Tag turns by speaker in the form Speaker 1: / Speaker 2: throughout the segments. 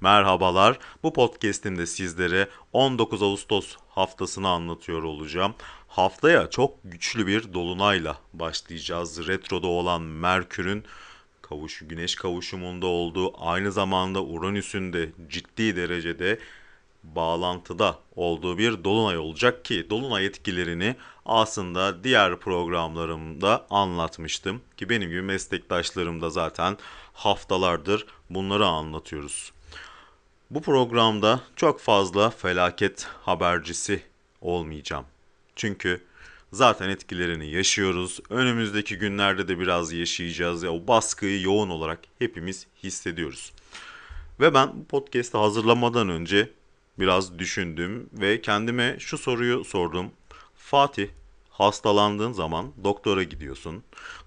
Speaker 1: Merhabalar. Bu podcast'imde sizlere 19 Ağustos haftasını anlatıyor olacağım. Haftaya çok güçlü bir dolunayla başlayacağız. Retroda olan Merkür'ün kavuş, güneş kavuşumunda olduğu aynı zamanda Uranüs'ün de ciddi derecede bağlantıda olduğu bir dolunay olacak ki dolunay etkilerini aslında diğer programlarımda anlatmıştım ki benim gibi meslektaşlarım da zaten haftalardır bunları anlatıyoruz. Bu programda çok fazla felaket habercisi olmayacağım. Çünkü zaten etkilerini yaşıyoruz. Önümüzdeki günlerde de biraz yaşayacağız. Ya o baskıyı yoğun olarak hepimiz hissediyoruz. Ve ben bu podcast'ı hazırlamadan önce biraz düşündüm ve kendime şu soruyu sordum. Fatih, hastalandığın zaman doktora gidiyorsun.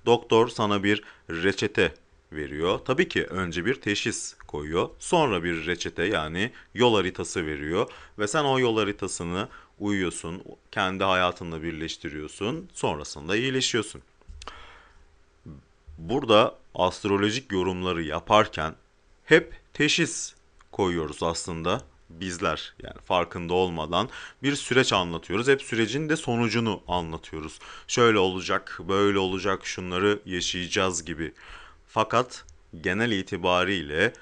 Speaker 1: Doktor sana bir reçete veriyor. Tabii ki önce bir teşhis koyuyor. Sonra bir reçete yani yol haritası veriyor ve sen o yol haritasını uyuyorsun, kendi hayatınla birleştiriyorsun. Sonrasında iyileşiyorsun. Burada astrolojik yorumları yaparken hep teşhis koyuyoruz aslında bizler yani farkında olmadan bir süreç anlatıyoruz. Hep sürecin de sonucunu anlatıyoruz. Şöyle olacak, böyle olacak, şunları yaşayacağız gibi. Fakat genel itibariyle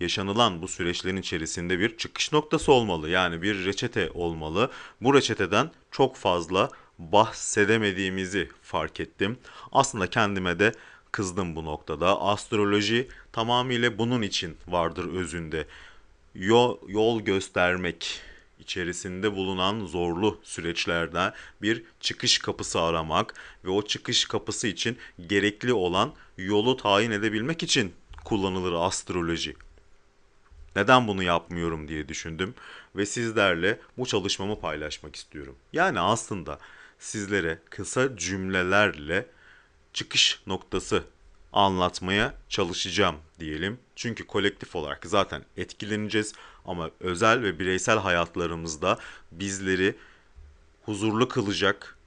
Speaker 1: yaşanılan bu süreçlerin içerisinde bir çıkış noktası olmalı. Yani bir reçete olmalı. Bu reçeteden çok fazla bahsedemediğimizi fark ettim. Aslında kendime de kızdım bu noktada. Astroloji tamamıyla bunun için vardır özünde. Yol, yol göstermek, içerisinde bulunan zorlu süreçlerden bir çıkış kapısı aramak ve o çıkış kapısı için gerekli olan yolu tayin edebilmek için kullanılır astroloji. Neden bunu yapmıyorum diye düşündüm ve sizlerle bu çalışmamı paylaşmak istiyorum. Yani aslında sizlere kısa cümlelerle çıkış noktası anlatmaya çalışacağım diyelim. Çünkü kolektif olarak zaten etkileneceğiz ama özel ve bireysel hayatlarımızda bizleri huzurlu kılacak,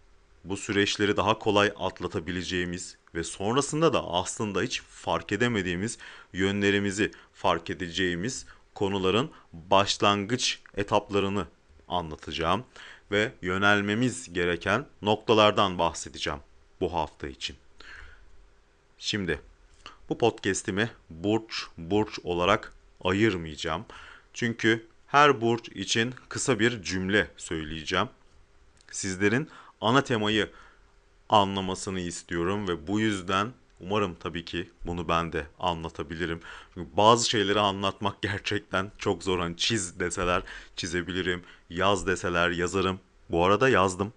Speaker 1: bu süreçleri daha kolay atlatabileceğimiz ve sonrasında da aslında hiç fark edemediğimiz yönlerimizi fark edeceğimiz konuların başlangıç etaplarını anlatacağım ve yönelmemiz gereken noktalardan bahsedeceğim bu hafta için. Şimdi bu podcast'imi burç burç olarak ayırmayacağım. Çünkü her burç için kısa bir cümle söyleyeceğim. Sizlerin ana temayı anlamasını istiyorum ve bu yüzden umarım tabii ki bunu ben de anlatabilirim. Çünkü bazı şeyleri anlatmak gerçekten çok zor. Hani çiz deseler çizebilirim, yaz deseler yazarım. Bu arada yazdım.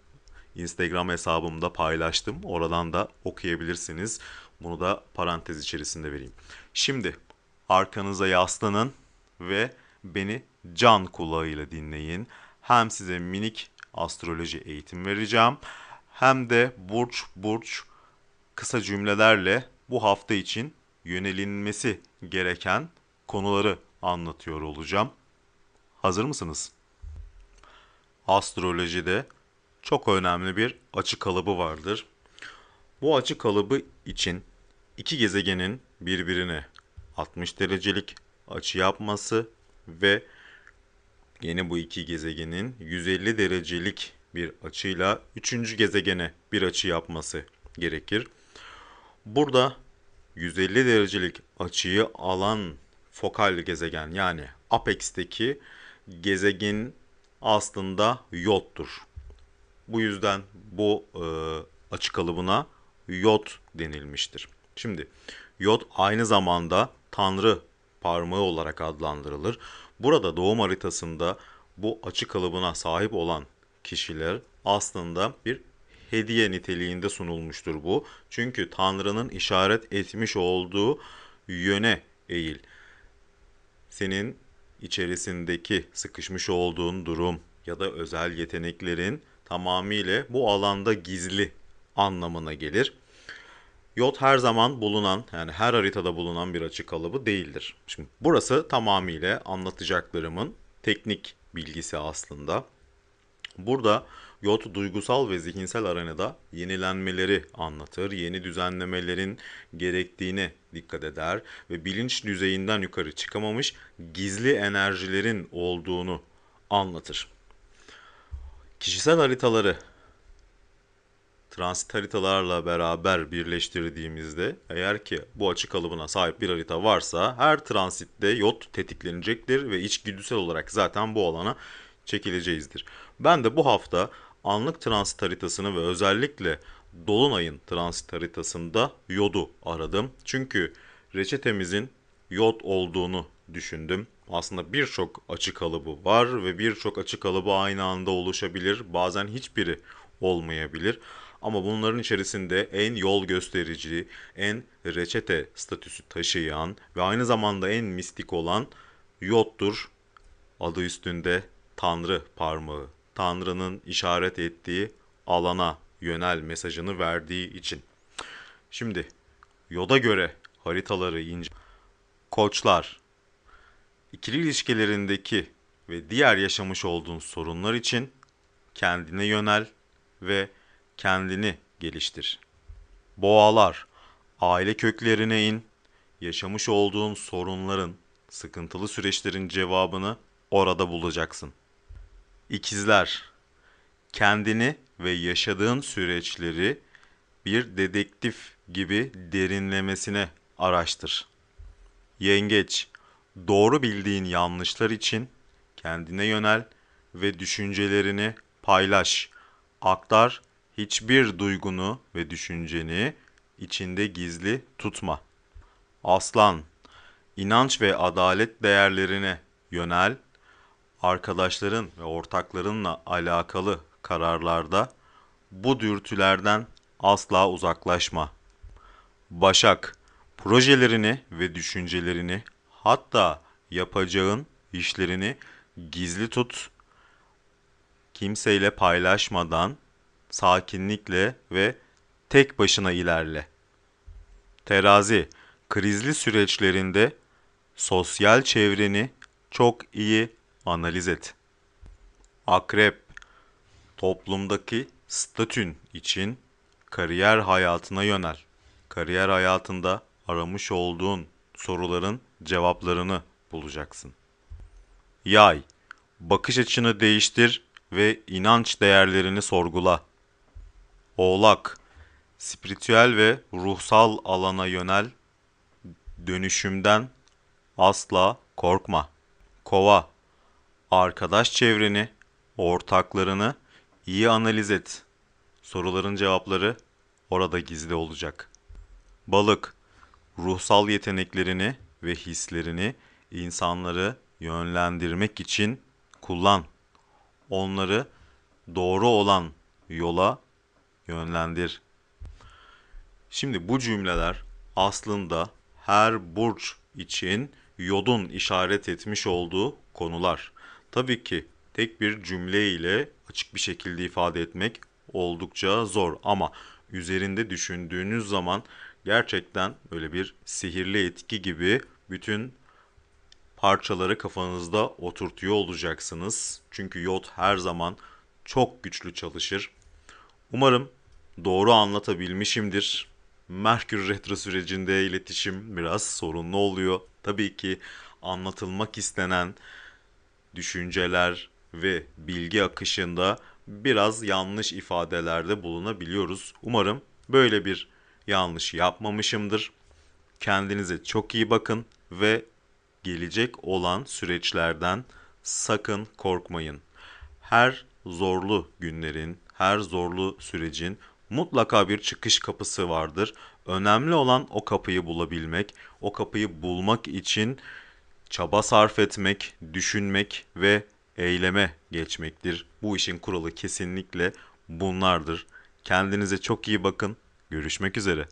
Speaker 1: Instagram hesabımda paylaştım. Oradan da okuyabilirsiniz. Bunu da parantez içerisinde vereyim. Şimdi arkanıza yaslanın ve beni can kulağıyla dinleyin. Hem size minik astroloji eğitim vereceğim hem de burç burç kısa cümlelerle bu hafta için yönelinmesi gereken konuları anlatıyor olacağım. Hazır mısınız? Astrolojide çok önemli bir açı kalıbı vardır. Bu açı kalıbı için iki gezegenin birbirine 60 derecelik açı yapması ve yine bu iki gezegenin 150 derecelik bir açıyla üçüncü gezegene bir açı yapması gerekir. Burada 150 derecelik açıyı alan fokal gezegen yani apex'teki gezegen aslında yottur. Bu yüzden bu e, açı kalıbına yot denilmiştir. Şimdi yot aynı zamanda tanrı parmağı olarak adlandırılır. Burada doğum haritasında bu açı kalıbına sahip olan kişiler aslında bir hediye niteliğinde sunulmuştur bu. Çünkü Tanrı'nın işaret etmiş olduğu yöne eğil. Senin içerisindeki sıkışmış olduğun durum ya da özel yeteneklerin tamamıyla bu alanda gizli anlamına gelir. Yod her zaman bulunan yani her haritada bulunan bir açı kalıbı değildir. Şimdi burası tamamıyla anlatacaklarımın teknik bilgisi aslında. Burada Yod duygusal ve zihinsel arenada yenilenmeleri anlatır, yeni düzenlemelerin gerektiğine dikkat eder ve bilinç düzeyinden yukarı çıkamamış gizli enerjilerin olduğunu anlatır. Kişisel haritaları transit haritalarla beraber birleştirdiğimizde eğer ki bu açı kalıbına sahip bir harita varsa her transitte yot tetiklenecektir ve içgüdüsel olarak zaten bu alana çekileceğizdir. Ben de bu hafta anlık transit haritasını ve özellikle Dolunay'ın transit haritasında yodu aradım. Çünkü reçetemizin yod olduğunu düşündüm. Aslında birçok açı kalıbı var ve birçok açı kalıbı aynı anda oluşabilir. Bazen hiçbiri olmayabilir. Ama bunların içerisinde en yol gösterici, en reçete statüsü taşıyan ve aynı zamanda en mistik olan yottur. Adı üstünde Tanrı parmağı. Tanrı'nın işaret ettiği alana yönel mesajını verdiği için. Şimdi yoda göre haritaları ince koçlar ikili ilişkilerindeki ve diğer yaşamış olduğun sorunlar için kendine yönel ve kendini geliştir. Boğalar, aile köklerine in, yaşamış olduğun sorunların, sıkıntılı süreçlerin cevabını orada bulacaksın. İkizler, kendini ve yaşadığın süreçleri bir dedektif gibi derinlemesine araştır. Yengeç, doğru bildiğin yanlışlar için kendine yönel ve düşüncelerini paylaş, aktar hiçbir duygunu ve düşünceni içinde gizli tutma. Aslan, inanç ve adalet değerlerine yönel, arkadaşların ve ortaklarınla alakalı kararlarda bu dürtülerden asla uzaklaşma. Başak, projelerini ve düşüncelerini hatta yapacağın işlerini gizli tut. Kimseyle paylaşmadan sakinlikle ve tek başına ilerle. Terazi, krizli süreçlerinde sosyal çevreni çok iyi analiz et. Akrep, toplumdaki statün için kariyer hayatına yönel. Kariyer hayatında aramış olduğun soruların cevaplarını bulacaksın. Yay, bakış açını değiştir ve inanç değerlerini sorgula. Oğlak, spiritüel ve ruhsal alana yönel, dönüşümden asla korkma. Kova, arkadaş çevreni, ortaklarını iyi analiz et. Soruların cevapları orada gizli olacak. Balık, ruhsal yeteneklerini ve hislerini insanları yönlendirmek için kullan. Onları doğru olan yola yönlendir. Şimdi bu cümleler aslında her burç için yodun işaret etmiş olduğu konular. Tabii ki tek bir cümle ile açık bir şekilde ifade etmek oldukça zor ama üzerinde düşündüğünüz zaman gerçekten böyle bir sihirli etki gibi bütün parçaları kafanızda oturtuyor olacaksınız. Çünkü yod her zaman çok güçlü çalışır. Umarım doğru anlatabilmişimdir. Merkür Retro sürecinde iletişim biraz sorunlu oluyor. Tabii ki anlatılmak istenen düşünceler ve bilgi akışında biraz yanlış ifadelerde bulunabiliyoruz. Umarım böyle bir yanlış yapmamışımdır. Kendinize çok iyi bakın ve gelecek olan süreçlerden sakın korkmayın. Her zorlu günlerin, her zorlu sürecin mutlaka bir çıkış kapısı vardır. Önemli olan o kapıyı bulabilmek, o kapıyı bulmak için çaba sarf etmek, düşünmek ve eyleme geçmektir. Bu işin kuralı kesinlikle bunlardır. Kendinize çok iyi bakın. Görüşmek üzere.